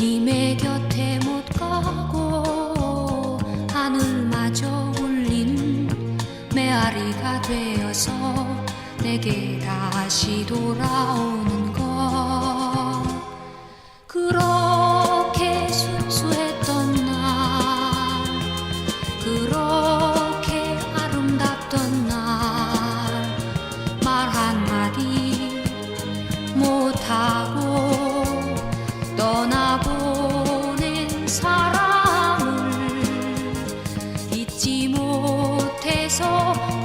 님의 곁에 못 가고 하늘마저 울린 메아리가 되어서 내게 다시 돌아오는 saw